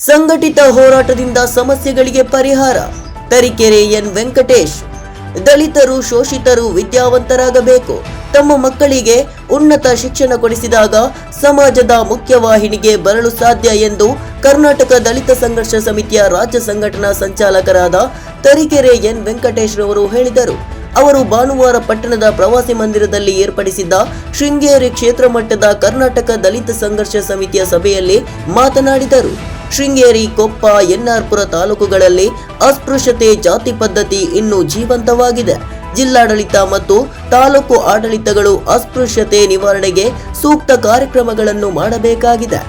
ಸಂಘಟಿತ ಹೋರಾಟದಿಂದ ಸಮಸ್ಯೆಗಳಿಗೆ ಪರಿಹಾರ. ತರೀಕೆರೆ ಎನ್ ವೆಂಕಟೇಶ್. ದಲಿತರು, ಶೋಷಿತರು ವಿದ್ಯಾವಂತರಾಗಬೇಕು. ತಮ್ಮ ಮಕ್ಕಳಿಗೆ ಉನ್ನತ ಶಿಕ್ಷಣ ಕೊಡಿಸಿದಾಗ ಸಮಾಜದ ಮುಖ್ಯವಾಹಿನಿಗೆ ಬರಲು ಸಾಧ್ಯ ಎಂದು ಕರ್ನಾಟಕ ದಲಿತ ಸಂಘರ್ಷ ಸಮಿತಿಯ ರಾಜ್ಯ ಸಂಘಟನಾ ಸಂಚಾಲಕರಾದ ತರೀಕೆರೆ ಎನ್ ವೆಂಕಟೇಶ್ ರವರು ಹೇಳಿದರು. ಅವರು ಭಾನುವಾರ ಪಟ್ಟಣದ ಪ್ರವಾಸಿ ಮಂದಿರದಲ್ಲಿ ಏರ್ಪಡಿಸಿದ್ದ ಶೃಂಗೇರಿ ಕ್ಷೇತ್ರ ಮಟ್ಟದ ಕರ್ನಾಟಕ ದಲಿತ ಸಂಘರ್ಷ ಸಮಿತಿಯ ಸಭೆಯಲ್ಲಿ ಮಾತನಾಡಿದರು. ಶೃಂಗೇರಿ, ಕೊಪ್ಪ, ಎನ್ಆರ್ಪುರ ತಾಲೂಕುಗಳಲ್ಲಿ ಅಸ್ಪೃಶ್ಯತೆ ಜಾತಿ ಪದ್ಧತಿ ಇನ್ನೂ ಜೀವಂತವಾಗಿದೆ. ಜಿಲ್ಲಾಡಳಿತ ಮತ್ತು ತಾಲೂಕು ಆಡಳಿತಗಳು ಅಸ್ಪೃಶ್ಯತೆ ನಿವಾರಣೆಗೆ ಸೂಕ್ತ ಕಾರ್ಯಕ್ರಮಗಳನ್ನು ಮಾಡಬೇಕಾಗಿದೆ.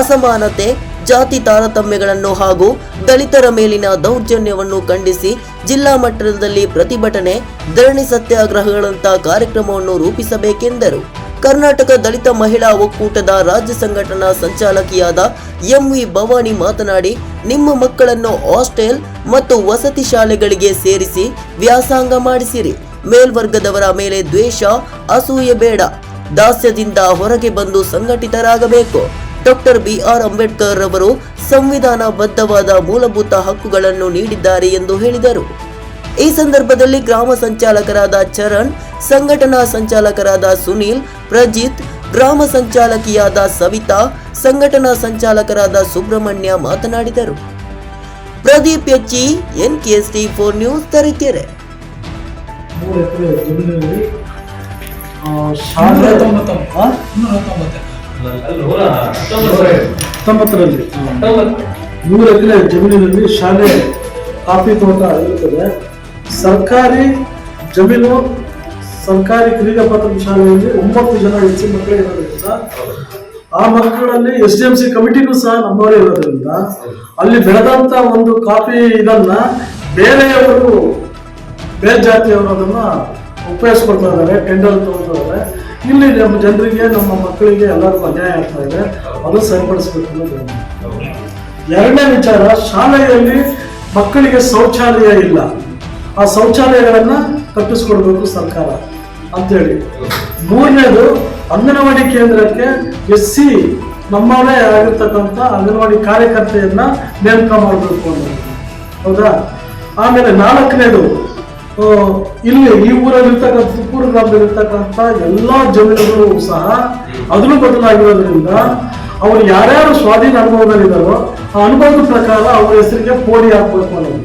ಅಸಮಾನತೆ, ಜಾತಿ ತಾರತಮ್ಯಗಳನ್ನು ಹಾಗೂ ದಲಿತರ ಮೇಲಿನ ದೌರ್ಜನ್ಯವನ್ನು ಖಂಡಿಸಿ ಜಿಲ್ಲಾ ಮಟ್ಟದಲ್ಲಿ ಪ್ರತಿಭಟನೆ, ಧರಣಿ ಸತ್ಯಾಗ್ರಹಗಳಂತಹ ಕಾರ್ಯಕ್ರಮವನ್ನು ರೂಪಿಸಬೇಕೆಂದರು. ಕರ್ನಾಟಕ ದಲಿತ ಮಹಿಳಾ ಒಕ್ಕೂಟದ ರಾಜ್ಯ ಸಂಘಟನಾ ಸಂಚಾಲಕಿಯಾದ ಎಂವಿ ಭವಾನಿ ಮಾತನಾಡಿ, ನಿಮ್ಮ ಮಕ್ಕಳನ್ನು ಹಾಸ್ಟೆಲ್ ಮತ್ತು ವಸತಿ ಶಾಲೆಗಳಿಗೆ ಸೇರಿಸಿ ವ್ಯಾಸಂಗ ಮಾಡಿಸಿರಿ. ಮೇಲ್ವರ್ಗದವರ ಮೇಲೆ ದ್ವೇಷ, ಅಸೂಯೆ ಬೇಡ. ದಾಸ್ಯದಿಂದ ಹೊರಗೆ ಬಂದು ಸಂಘಟಿತರಾಗಬೇಕು. ಡಾಕ್ಟರ್ ಬಿ ಆರ್ ಅಂಬೇಡ್ಕರ್ ರವರು ಸಂವಿಧಾನಬದ್ಧವಾದ ಮೂಲಭೂತ ಹಕ್ಕುಗಳನ್ನು ನೀಡಿದ್ದಾರೆ ಎಂದು ಹೇಳಿದರು. ಈ ಸಂದರ್ಭದಲ್ಲಿ ಗ್ರಾಮ ಸಂಚಾಲಕರಾದ ಚರಣ್, ಸಂಘಟನಾ ಸಂಚಾಲಕರಾದ ಸುನೀಲ್ ಪ್ರಜಿತ್ ಗ್ರಾಮ ಸಂಚಾಲಕಿಯಾದ ಸವಿತಾ ಸಂಘಟನಾ ಸಂಚಾಲಕರಾದ ಸುಬ್ರಹ್ಮಣ್ಯ ಮಾತನಾಡಿದರು. ಪ್ರದೀಪ್ ಎಚ್ಚಿ ಎನ್ಕೆಎಸ್ಟಿ ಫೋರ್ ನ್ಯೂಸ್ ತರೀಕೆರೆ. ಮೂರು ಎಕರೆ ಜಮೀನಿನಲ್ಲಿ? ಹತ್ತೊಂಬತ್ತರಲ್ಲಿ. ಮೂರು ಎಕರೆ ಜಮೀನಿನಲ್ಲಿ ಶಾಲೆ ಕಾಫಿ ತೋಟ ಇರುತ್ತದೆ. ಸರ್ಕಾರಿ ಜಮೀನು ಸರ್ಕಾರಿ ಕ್ರೀಡಾ ಪ್ರಾಥಮಿಕ ಶಾಲೆಯಲ್ಲಿ ಒಂಬತ್ತು ಜನ ಹೆಚ್ಚು ಮಕ್ಕಳು ಇರೋದ್ರಿಂದ, ಆ ಮಕ್ಕಳಲ್ಲಿ ಎಸ್ ಡಿ ಎಂ ಸಿ ಕಮಿಟಿನೂ ಸಹ ನಮ್ಮವರೇ ಇರೋದ್ರಿಂದ, ಅಲ್ಲಿ ಬೆಳೆದಂತ ಒಂದು ಕಾಪಿ ಇದನ್ನ ಬೇರೆಯವರು, ಬೇರೆ ಜಾತಿಯವರು ಅದನ್ನ ಉಪಯೋಗಿಸ್ಕೊಳ್ತಾ ಇದ್ದಾರೆ ಟೆಂಡರ್ ತಗೊಳ್ತಾ ಇಲ್ಲಿ ನಮ್ಮ ಜನರಿಗೆ, ನಮ್ಮ ಮಕ್ಕಳಿಗೆ ಎಲ್ಲರಿಗೂ ಅನ್ಯಾಯ ಆಗ್ತಾ ಇದೆ. ಅದು ಸರಿಪಡಿಸ್ಬೇಕು ಎರಡನೇ ವಿಚಾರ, ಶಾಲೆಯಲ್ಲಿ ಮಕ್ಕಳಿಗೆ ಶೌಚಾಲಯ ಇಲ್ಲ. ಆ ಶೌಚಾಲಯಗಳನ್ನ ಕಟ್ಟಿಸ್ಕೊಡ್ಬೇಕು ಸರ್ಕಾರ. ಅಂತೇಳಿ ಮೂರನೇದು ಅಂಗನವಾಡಿ ಕೇಂದ್ರಕ್ಕೆ ಎಸ್ ಸಿ ನಮ್ಮವರೇ ಆಗಿರ್ತಕ್ಕಂಥ ಅಂಗನವಾಡಿ ಕಾರ್ಯಕರ್ತೆಯನ್ನ ನೇಮಕ ಮಾಡಬೇಕು ಅಂತ. ಹೌದಾ? ಆಮೇಲೆ ನಾಲ್ಕನೇದು ಇಲ್ಲಿ ಈ ಊರಲ್ಲಿ ಇರ್ತಕ್ಕಂಥ ತುಪ್ಪೂರು ಗ್ರಾಮದಲ್ಲಿರ್ತಕ್ಕಂಥ ಎಲ್ಲ ಎಲ್ಲಾ ಜಮೀನುಗಳು ಸಹ ಅದನ್ನು ಬದಲಾಗಿರೋದ್ರಿಂದ ಅವರು ಯಾರ್ಯಾರು ಸ್ವಾಧೀನ ಅನುಭವದಲ್ಲಿದ್ದಾರೋ ಆ ಅನುಭವದ ಪ್ರಕಾರ ಅವರ ಹೆಸರಿಗೆ ಪೋಡಿ ಹಾಕ್ಬೇಕು ಅನ್ನೋದು.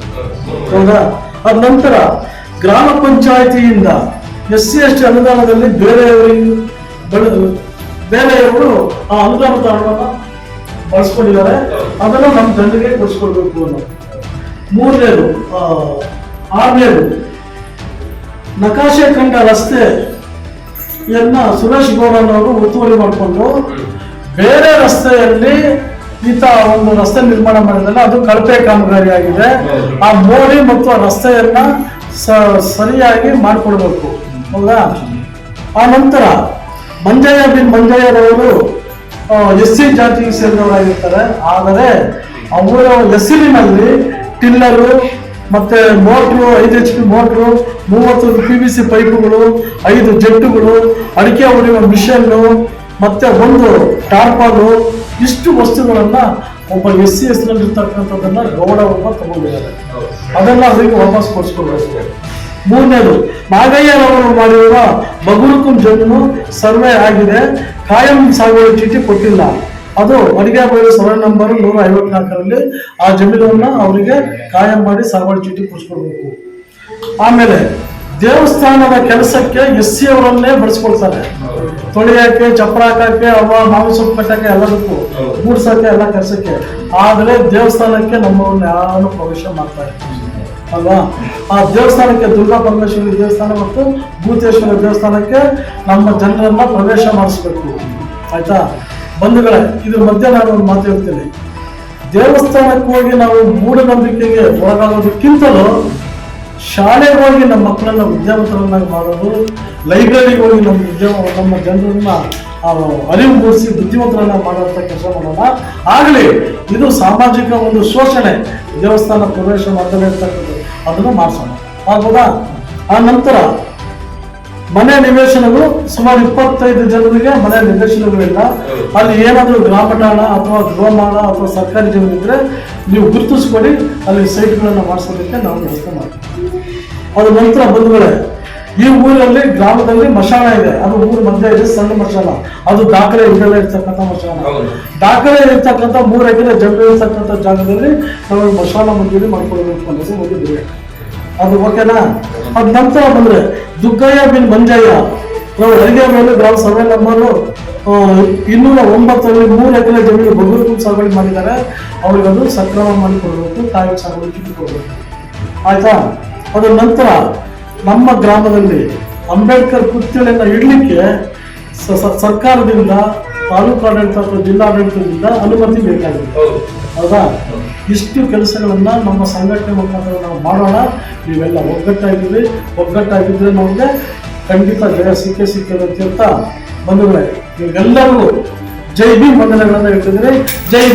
ಹೌದಾ? ಅದ ನಂತರ ಗ್ರಾಮ ಪಂಚಾಯಿತಿಯಿಂದ ಎಸ್ ಸಿ ಎಸ್ ಟಿ ಅನುದಾನದಲ್ಲಿ ಬೇರೆಯವರಿಗೆ ಬೇರೆಯವರು ಆ ಅನುದಾನದ ಹಣವನ್ನು ಬಳಸ್ಕೊಂಡಿದ್ದಾರೆ. ಅದನ್ನು ನಮ್ಮ ಜನರಿಗೆ ಕೊಡಿಸ್ಕೊಡ್ಬೇಕು ಅನ್ನೋ ಮೂರನೇದು ಆರನೇದು, ನಕಾಶೆ ಕಂಡ ರಸ್ತೆಯನ್ನ ಸುರೇಶ್ ಗೌಡನವರು ಒತ್ತುವರಿ ಮಾಡಿಕೊಂಡು ಬೇರೆ ರಸ್ತೆಯಲ್ಲಿ ಈತ ಒಂದು ರಸ್ತೆ ನಿರ್ಮಾಣ ಮಾಡಿದ್ರೆ ಅದು ಕಳಪೆ ಕಾಮಗಾರಿ ಆಗಿದೆ ಆ ಮೋಡಿ ಮತ್ತು ಆ ರಸ್ತೆಯನ್ನ ಸರಿಯಾಗಿ ಮಾಡಿಕೊಡ್ಬೇಕು. ಹೌದಾ? ಆ ನಂತರ ಮಂಜಯ್ಯ ಬಿನ್ ಮಂಜಯ್ಯರವರು ಎಸ್ ಸಿ ಜಾತಿಗೆ ಸೇರಿದವರಾಗಿರ್ತಾರೆ. ಆದರೆ ಅವರ ಹೆಸರಿನಲ್ಲಿ ಟಿಲ್ಲರು ಮತ್ತೆ ಮೋಟ್ರು ಐದು ಎಚ್ ಪಿ ಮೋಟ್ರು ಮೂವತ್ತು ಪಿ ವಿ ಸಿ ಪೈಪುಗಳು ಐದು ಜೆಟ್ಟುಗಳು ಅಡಿಕೆ ಹೊಡೆಯುವ ಮಿಷನ್ನು ಮತ್ತೆ ಒಂದು ಟಾರ್ಪಾಲು ಇಷ್ಟು ವಸ್ತುಗಳನ್ನ ಒಬ್ಬ ಎಸ್ ಸಿ ಹೆಸರಲ್ಲಿರ್ತಕ್ಕಂಥದ್ದನ್ನ ಗೌಡ ಒಬ್ಬ ತಗೊಂಡಿದ್ದಾರೆ. ಅದನ್ನ ಅದಕ್ಕೆ ವಾಪಸ್ ಕೊಡಿಸ್ಕೊಡ್ಬೇಕು. ಮೂರನೇದು ನಾಗಯ್ಯನವರು ಮಾಡಿರುವ ಬಗುರುಕುಂ ಜಮೀನು ಸರ್ವೆ ಆಗಿದೆ, ಕಾಯಂ ಸಾಗುವಳಿ ಚೀಟಿ ಕೊಟ್ಟಿಲ್ಲ. ಅದು ಮಡಿಗೆ ಬಯಲು ಸರ್ವೆ ನಂಬರ್ ನೂರ ಐವತ್ನಾಲ್ಕರಲ್ಲಿ ಆ ಜಮೀನನ್ನು ಅವರಿಗೆ ಕಾಯಂ ಮಾಡಿ ಸಾಗುವಳಿ ಚೀಟಿ ಕೊಡಿಸ್ಕೊಡ್ಬೇಕು. ಆಮೇಲೆ, ದೇವಸ್ಥಾನದ ಕೆಲಸಕ್ಕೆ ಎಸ್ ಸಿ ಅವರನ್ನೇ ಬಳಸ್ಕೊಳ್ತಾರೆ ತೊಳೆಯಕ್ಕೆ ಚಪ್ಪರ ಹಾಕಕ್ಕೆ ಅವ ಮಾವು ಸೊಪ್ಪು ಕಟ್ಟಕ್ಕೆ ಎಲ್ಲದಕ್ಕೂ ಗೂಡ್ಸಕ್ಕೆ ಎಲ್ಲ ಕೆಲಸಕ್ಕೆ. ಆದರೆ ದೇವಸ್ಥಾನಕ್ಕೆ ನಮ್ಮವ್ರನ್ನ ಯಾರು ಪ್ರವೇಶ ಮಾಡ್ತಾರೆ ಅಲ್ವಾ? ಆ ದೇವಸ್ಥಾನಕ್ಕೆ ದುರ್ಗಾ ಪರಮೇಶ್ವರಿ ದೇವಸ್ಥಾನ ಮತ್ತು ಭೂತೇಶ್ವರ ದೇವಸ್ಥಾನಕ್ಕೆ ನಮ್ಮ ಜನರನ್ನ ಪ್ರವೇಶ ಮಾಡಿಸ್ಬೇಕು. ಆಯ್ತಾ? ಬಂಧುಗಳೇ, ಇದ್ರ ಮಧ್ಯೆ ನಾನು ಒಂದು ಮಾತು ಹೇಳ್ತೀನಿ. ದೇವಸ್ಥಾನಕ್ಕೆ ಹೋಗಿ ನಾವು ಮೂಢನಂಬಿಕೆಗೆ ಒಳಗಾಗೋದಕ್ಕಿಂತಲೂ ಶಾಲೆಗೆ ಹೋಗಿ ನಮ್ಮ ಮಕ್ಕಳನ್ನ ವಿದ್ಯಾವಂತರನ್ನಾಗಿ ಮಾಡೋದು ಲೈಬ್ರರಿಗೆ ಹೋಗಿ ನಮ್ಮ ವಿದ್ಯಾ, ನಮ್ಮ ಜನರನ್ನ ಅರಿವು ಮೂಡಿಸಿ ಬುದ್ಧಿವಂತರನ್ನ ಮಾಡುವಂಥ ಕೆಲಸ ಮಾಡೋಣ. ಆಗಲಿ, ಇದು ಸಾಮಾಜಿಕ ಒಂದು ಶೋಷಣೆ. ದೇವಸ್ಥಾನ ಪ್ರವೇಶ ಮಾಡದೇ ಇರ್ತಕ್ಕಂಥದ್ದು. ಅದನ್ನು ಮಾಡಿಸೋಣ. ಆಗ್ಬೋದಾ? ಆ ನಂತರ ಮನೆ ನಿವೇಶನಗಳು ಸುಮಾರು ಇಪ್ಪತ್ತೈದು ಜನರಿಗೆ ಮನೆ ನಿವೇಶನಗಳಿಲ್ಲ ಅಲ್ಲಿ ಏನಾದರೂ ಗ್ರಾಮಠಾಣ ಅಥವಾ ಗೃಹಮಾಣ ಅಥವಾ ಸರ್ಕಾರಿ ಜಮೀನು ಇದ್ರೆ ನೀವು ಗುರುತಿಸ್ಕೊಡಿ ಅಲ್ಲಿ ಸೈಟ್ಗಳನ್ನು ಮಾಡಿಸೋದಕ್ಕೆ ನಾವು ವ್ಯವಸ್ಥೆ ಮಾಡ್ತೀವಿ. ಅದು ನಂತರ ಬಂಧುಗಳೇ ಈ ಊರಲ್ಲಿ ಗ್ರಾಮದಲ್ಲಿ ಮಶಾನ ಇದೆ. ಅದು ಊರ ಮಧ್ಯ ಇದೆ ಸಣ್ಣ ಮಶಾನ. ಅದು ದಾಖಲೆ ಇಲ್ಲದೆ ಇರ್ತಕ್ಕಂಥ ಮಶಾನ. ದಾಖಲೆ ಇರ್ತಕ್ಕಂಥ ಮೂರು ಎಕರೆ ಜಮೀನು ಇರ್ತಕ್ಕಂಥ ಜಾಗದಲ್ಲಿ ನಾವು ಮಶಾಲ ಮಂಜೂರಿ ಮಾಡ್ಕೊಳ್ಬೇಕು ಅನ್ನೋದು ಒಂದು. ಅದು ಓಕೆನಾ? ಅದ ನಂತರ ಬಂದ್ರೆ ದುಗ್ಗಯ್ಯ ಬಿನ್ ಮಂಜಯ್ಯ. ನಾವು ಅಡಿಗೆ ಮೇಲೆ ಗ್ರಾಮ ಸಭೆ ನಂಬರು ಇನ್ನೂರ ಒಂಬತ್ತರಲ್ಲಿ ಮೂರು ಎಕರೆ ಜಮೀನು ಬಗುರು ಸಾಗುವಳಿ ಮಾಡಿದ್ದಾರೆ. ಅವ್ರಿಗದು ಸಕ್ರಮ ಮಾಡಿ ಕೊಡಬೇಕು ತಾಯಿ ಸಾಗುವಳಿ ಕೊಡಬೇಕು ಆಯ್ತಾ? ಅದರ ನಂತರ ನಮ್ಮ ಗ್ರಾಮದಲ್ಲಿ ಅಂಬೇಡ್ಕರ್ ಪುತ್ಥಳಿಯನ್ನು ಇಡಲಿಕ್ಕೆ ಸರ್ಕಾರದಿಂದ ತಾಲೂಕು ಆಡಳಿತ ಅಥವಾ ಜಿಲ್ಲಾಡಳಿತದಿಂದ ಅನುಮತಿ ಬೇಕಾಗಿದೆ ಹೌದಾ. ಇಷ್ಟು ಕೆಲಸಗಳನ್ನ ನಮ್ಮ ಸಂಘಟನೆ ಮುಖಾಂತರ ನಾವು ಮಾಡೋಣ. ನೀವೆಲ್ಲ ಒಗ್ಗಟ್ಟಾಗಿದ್ರಿ. ಒಗ್ಗಟ್ಟಾಗಿದ್ರೆ ನಮಗೆ ಖಂಡಿತ ಜಯ ಸಿಕ್ಕೇ ಸಿಕ್ಕಿದೆ ಅಂತ ಹೇಳ್ತಾ ಬಂಧುಗಳೇ ನೀವೆಲ್ಲರಿಗೂ ಜೈ ಭೀಮ್ ವಂದನೆಗಳನ್ನು ಹೇಳ್ತಿದ್ರೆ ಜೈ